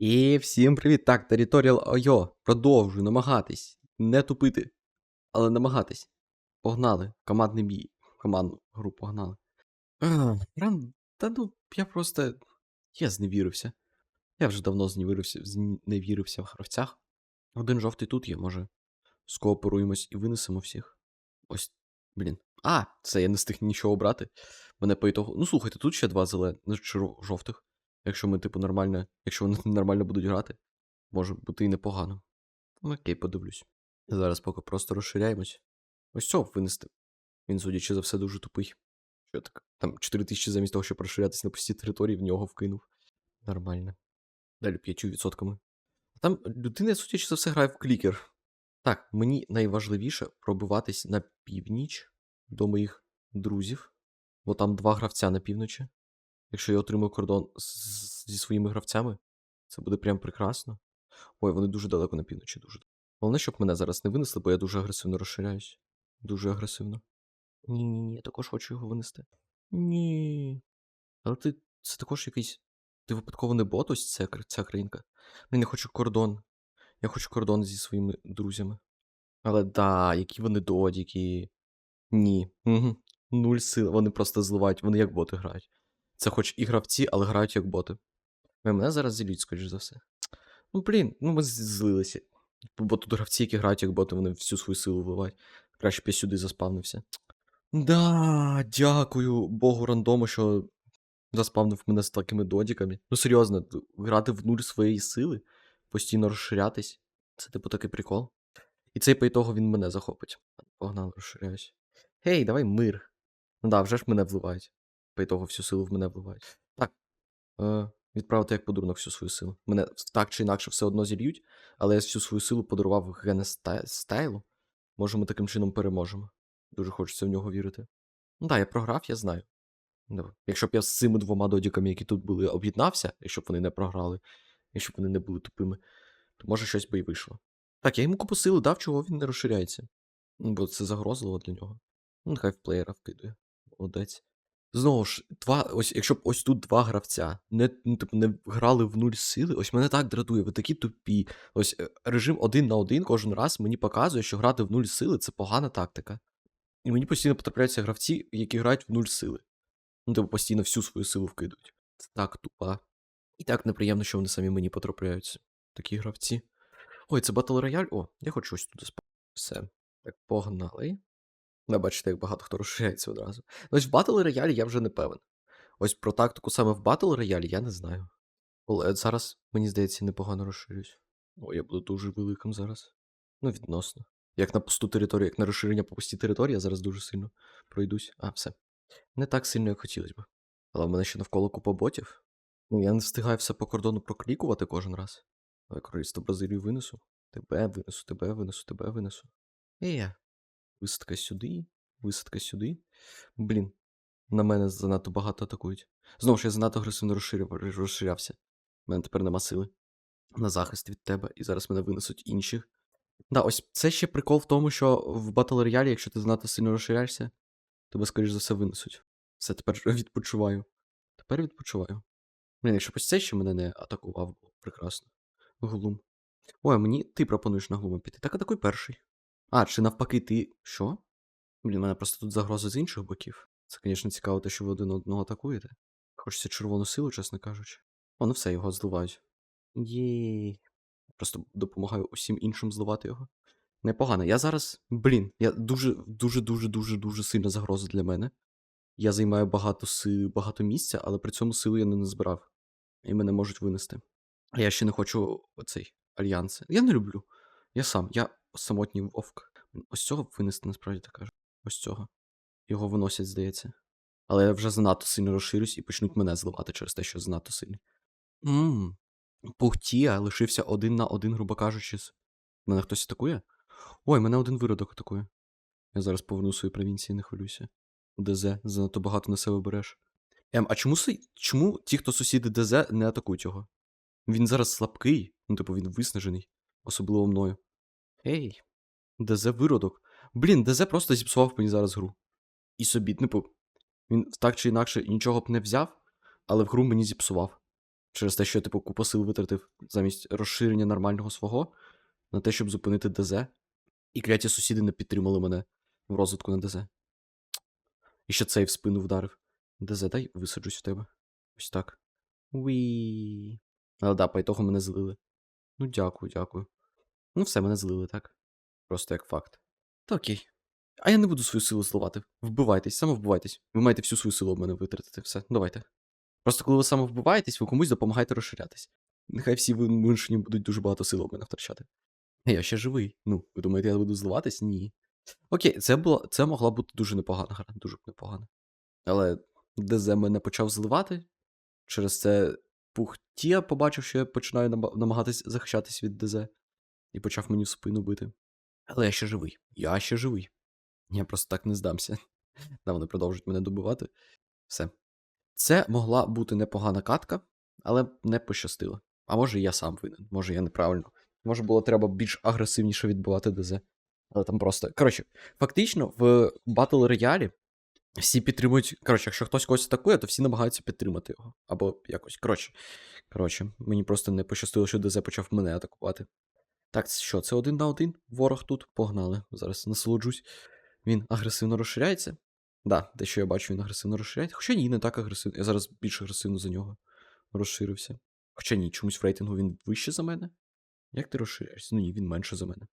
І всім привіт! Так, Territorial Ойо. Продовжую намагатись. Не тупити, але намагатись. Погнали. Командний бій. Командну гру погнали. Ран, та ну, я просто. Я зневірився. Я вже давно зневірився, зневірився в гравцях. Один жовтий тут є, може. Скооперуємось і винесемо всіх. Ось, блін. А, це я не встиг нічого обрати. Мене по ітогу. Ну слухайте, тут ще два зелених, жовтих. Якщо ми, типу, нормально. Якщо вони нормально будуть грати, може бути і непогано. Ну, окей, подивлюсь. Зараз поки просто розширяємось. Ось цього винести. Він, судячи за все, дуже тупий. Що так? Там 4 тисячі замість того, щоб розширятися на пусті території, в нього вкинув. Нормально. Далі 5%. Там людина, судячи за все, грає в клікер. Так, мені найважливіше пробиватись на північ до моїх друзів. Бо там два гравця на півночі. Якщо я отримаю кордон з- зі своїми гравцями, це буде прям прекрасно. Ой, вони дуже далеко на півночі, дуже. Головне, щоб мене зараз не винесли, бо я дуже агресивно розширяюсь. Дуже агресивно. Ні, ні, ні, я також хочу його винести. Ні. Але ти це також якийсь. Ти випадково не бот, ось ця, ця країнка. Мені не хочу кордон. Я хочу кордон зі своїми друзями. Але да, які вони додіки. Ні. Угу. Нуль сил. Вони просто зливають, вони як боти грають. Це хоч і гравці, але грають як боти. Ви мене зараз зілють, скоріш за все. Ну, блін, ну ми злилися. Бо тут гравці, які грають як боти, вони всю свою силу вливають. Краще б я сюди заспавнився. Да, дякую Богу рандому, що заспавнив мене з такими додіками. Ну, серйозно, грати в нуль своєї сили, постійно розширятись. Це типу такий прикол. І цей по ітогу він мене захопить. Погнали, розширяюсь. Гей, давай мир. Ну да, вже ж мене вливають. По ітогу всю силу в мене вливають. Так. Е, відправити як подарунок всю свою силу. Мене так чи інакше все одно зільють, але я всю свою силу подарував Гене Стай- Стайлу. Може, ми таким чином переможемо. Дуже хочеться в нього вірити. Ну да, я програв, я знаю. Ну, Якщо б я з цими двома додіками, які тут були, об'єднався, якщо б вони не програли, якщо б вони не були тупими, то може щось би і вийшло. Так, я йому купу сили дав, чого він не розширяється. Ну, Бо це загрозливо для нього. Ну, нехай в плеєра вкидує. Молодець. Знову ж, два, ось, якщо б ось тут два гравця не, ну, типу, не грали в нуль сили, ось мене так дратує, ви такі тупі. Ось е, режим один на один кожен раз мені показує, що грати в нуль сили це погана тактика. І мені постійно потрапляються гравці, які грають в нуль сили. Ну, типу, постійно всю свою силу вкидують. Це так тупа. І так неприємно, що вони самі мені потрапляються. Такі гравці. Ой, це Battle Royale? О, я хочу ось туди спати. Все. Так, погнали. Ви бачите, як багато хто розширяється одразу. Ну, Ось в Battle Royale я вже не певен. Ось про тактику саме в Battle Royale я не знаю. Але зараз, мені здається, непогано розширюсь. О, я буду дуже великим зараз. Ну, відносно. Як на пусту територію, як на розширення по пустій території, я зараз дуже сильно пройдусь. А, все. Не так сильно, як хотілося б. Але в мене ще навколо купа ботів. Ну, я не встигаю все по кордону проклікувати кожен раз. Але королівство Бразилію винесу. Тебе винесу, тебе винесу, тебе винесу. І я. Висадка сюди, висадка сюди. Блін, на мене занадто багато атакують. Знову ж я занадто агресивно розширив, розширявся. У мене тепер нема сили. На захист від тебе, і зараз мене винесуть інших. Да, ось це ще прикол в тому, що в Battle Royale, якщо ти занадто сильно розширяєшся, тебе, скоріш за все, винесуть. Все, тепер відпочиваю. Тепер відпочиваю. Блін, якщо ось це ще мене не атакував, було прекрасно. Глум. Ой, мені ти пропонуєш на глуми піти. Так атакуй перший. А, чи навпаки, ти. Що? Блін, у мене просто тут загроза з інших боків. Це, звісно, цікаво, те, що ви один одного атакуєте. Хочеться червону силу, чесно кажучи. О, ну все, його зливають. Єй. Просто допомагаю усім іншим зливати його. Непогано. Я зараз. Блін, я дуже, дуже, дуже, дуже, дуже сильна загроза для мене. Я займаю багато си... багато місця, але при цьому силу я не назбирав. І мене можуть винести. А я ще не хочу оцей альянс. Я не люблю. Я сам, я самотній вовк. Ось цього винести насправді так кажу. Ось цього. Його виносять, здається. Але я вже занадто сильно розширюсь і почнуть мене зливати через те, що занадто сильний. Ммм. Пухтія лишився один на один, грубо кажучи. Мене хтось атакує? Ой, мене один виродок атакує. Я зараз поверну свої провінції, не хвилюйся. ДЗ, занадто багато на себе береш. Ем, а чому, чому ті, хто сусіди ДЗ, не атакують його? Він зараз слабкий, ну, типу, він виснажений, особливо мною. Ей, ДЗ виродок. Блін, ДЗ просто зіпсував мені зараз гру. І собі, типу, він так чи інакше нічого б не взяв, але в гру мені зіпсував. Через те, що я, типу, купу сил витратив замість розширення нормального свого на те, щоб зупинити ДЗ. І кляті сусіди не підтримали мене в розвитку на ДЗ. І ще цей в спину вдарив. ДЗ, дай висаджусь в тебе. Ось так. Уі. Але да, по ітогу мене злили. Ну, дякую, дякую. Ну, все, мене злили, так? Просто як факт. Та окей. А я не буду свою силу зливати. Вбивайтесь, самовбивайтесь. Ви маєте всю свою силу в мене витратити. Все, давайте. Просто коли ви самовбиваєтесь, ви комусь допомагаєте розширятись. Нехай всі ви будуть дуже багато сил в мене втрачати. Я ще живий. Ну, ви думаєте, я буду зливатись? Ні. Окей, це було, це могла бути дуже непогана гра, дуже непогана. Але ДЗ мене почав зливати. Через це Пухтія побачив, що я починаю намагатись захищатись від ДЗ. І почав мені в спину бити. Але я ще живий. Я ще живий. Я просто так не здамся. Да, вони продовжують мене добивати. Все. Це могла бути непогана катка, але не пощастило. А може, я сам винен, може, я неправильно. Може, було треба більш агресивніше відбивати ДЗ. Але там просто. Коротше, фактично, в Battle Royale всі підтримують. Коротше, якщо хтось когось атакує, то всі намагаються підтримати його. Або якось. Коротше, коротше, мені просто не пощастило, що ДЗ почав мене атакувати. Так, що, це один на один? Ворог тут. Погнали. Зараз насолоджусь. Він агресивно розширяється. Да, те, що я бачу, він агресивно розширяється. Хоча ні, не так агресивно. Я зараз більш агресивно за нього розширився. Хоча ні, чомусь в рейтингу він вище за мене. Як ти розширяєшся? Ну ні, він менше за мене.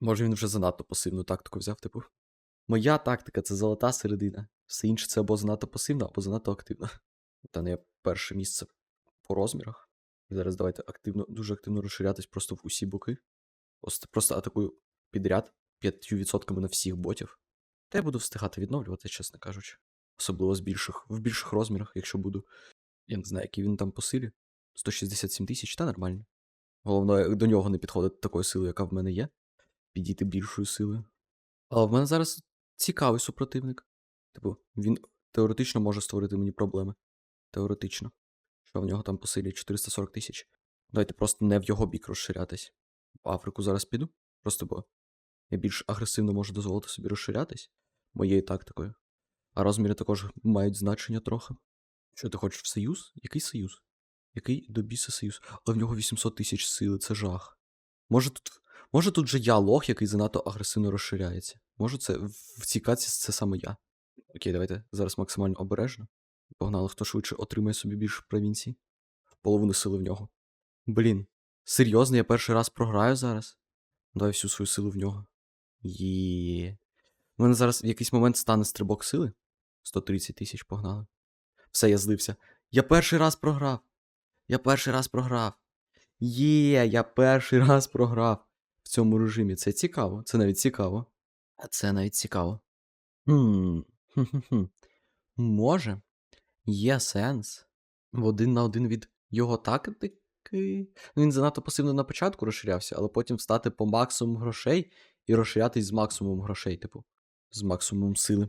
Може, він вже занадто пасивну тактику взяв, типу. Моя тактика це золота середина. Все інше це або занадто пасивно, або занадто активно. Та не перше місце по розмірах. Зараз давайте активно, дуже активно розширятись просто в усі боки. Просто, атакую підряд 5% на всіх ботів. Та я буду встигати відновлювати, чесно кажучи. Особливо з більших, в більших розмірах, якщо буду. Я не знаю, який він там по силі. 167 тисяч, та нормально. Головне, до нього не підходить такої сили, яка в мене є. Підійти більшою силою. Але в мене зараз цікавий супротивник. Типу, він теоретично може створити мені проблеми. Теоретично. Що в нього там по силі 440 тисяч. Давайте просто не в його бік розширятись. Африку зараз піду. Просто бо я більш агресивно можу дозволити собі розширятись моєю тактикою. А розміри також мають значення трохи. Що ти хочеш в союз? Який союз? Який до біса союз? Але в нього 800 тисяч сили, це жах. Може тут. Може тут же я лох, який занадто агресивно розширяється. Може це в цій каці це саме я. Окей, давайте зараз максимально обережно. Погнали, хто швидше отримає собі більше провінцій. Половину сили в нього. Блін, серйозно, я перший раз програю зараз. Дай всю свою силу в нього. Є. У мене зараз в якийсь момент стане стрибок сили. 130 тисяч погнали. Все, я злився. Я перший раз програв. Я перший раз програв. Є, я перший раз програв в цьому режимі. Це цікаво. Це навіть цікаво. А це навіть цікаво. Може, є сенс в один на один від його тактики. Він занадто пасивно на початку розширявся, але потім встати по максимуму грошей і розширятись з максимумом грошей, типу, з максимумом сили.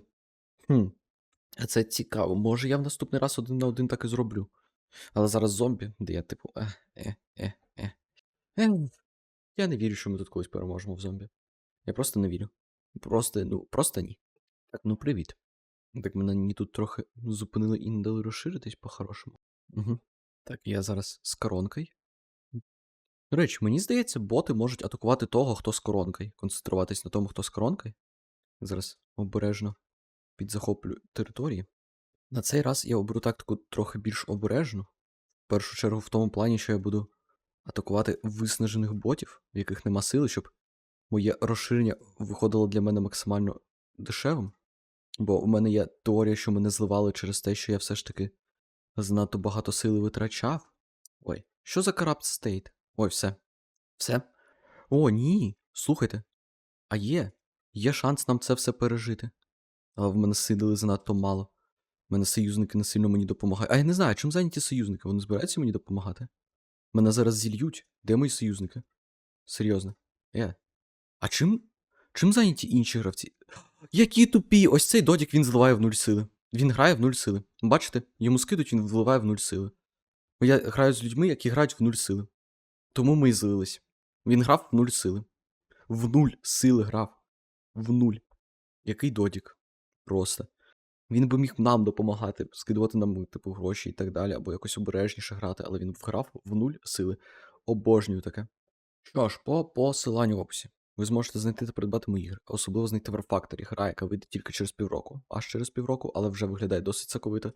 Хм. А це цікаво. Може, я в наступний раз один на один так і зроблю. Але зараз зомбі, де я, типу, е, е, е, е. е. Я не вірю, що ми тут колись переможемо в зомбі. Я просто не вірю. Просто, ну, просто ні. Так, ну привіт. Так мене ні тут трохи зупинили і не дали розширитись по-хорошому. Угу. Так, я зараз з коронкою. До речі, мені здається, боти можуть атакувати того, хто з коронкою. Концентруватись на тому, хто з коронкою. Зараз обережно підзахоплю території. На цей раз я оберу тактику трохи більш обережну. В першу чергу в тому плані, що я буду атакувати виснажених ботів, в яких нема сили, щоб моє розширення виходило для мене максимально дешевим. Бо в мене є теорія, що мене зливали через те, що я все ж таки занадто багато сили витрачав. Ой, що за Corrupt State? Ой, все. Все? О, ні. Слухайте. А є. Є шанс нам це все пережити. Але в мене сили занадто мало. В мене союзники не сильно мені допомагають. А я не знаю, чим зайняті союзники? Вони збираються мені допомагати? Мене зараз зільють. Де мої союзники? Серйозно. Е. А чим? Чим зайняті інші гравці? Які тупі! Ось цей додік він зливає в нуль сили. Він грає в нуль сили. Бачите? Йому скидуть, він вливає в нуль сили. Я граю з людьми, які грають в нуль сили. Тому ми і злились. Він грав в нуль сили. В нуль сили грав. В нуль. Який додік. Просто. Він би міг нам допомагати, скидувати нам, типу, гроші і так далі, або якось обережніше грати, але він вграв в нуль сили. Обожнюю таке. Що ж, по посиланню в описі. Ви зможете знайти та придбати мої ігри, особливо знайти Факторі, гра, яка вийде тільки через півроку, аж через півроку, але вже виглядає досить соковито.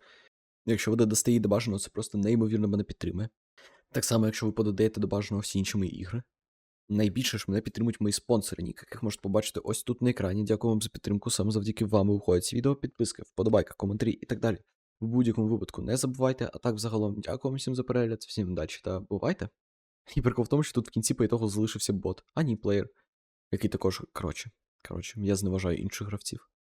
Якщо ви додасте її до бажаного, це просто неймовірно мене підтримує. Так само, якщо ви подаєте до бажаного всі інші мої ігри. Найбільше ж мене підтримують мої спонсори, яких можете побачити ось тут на екрані. Дякую вам за підтримку. Саме завдяки вам виходять ці відео, підписки, вподобайка, коментарі і так далі. В будь-якому випадку не забувайте, а так взагалом дякую вам всім за перегляд, всім удачі та бувайте. І прикол в тому, що тут в кінці по ітогу залишився бот, а ні плеєр, який також, коротше, коротше, я зневажаю інших гравців.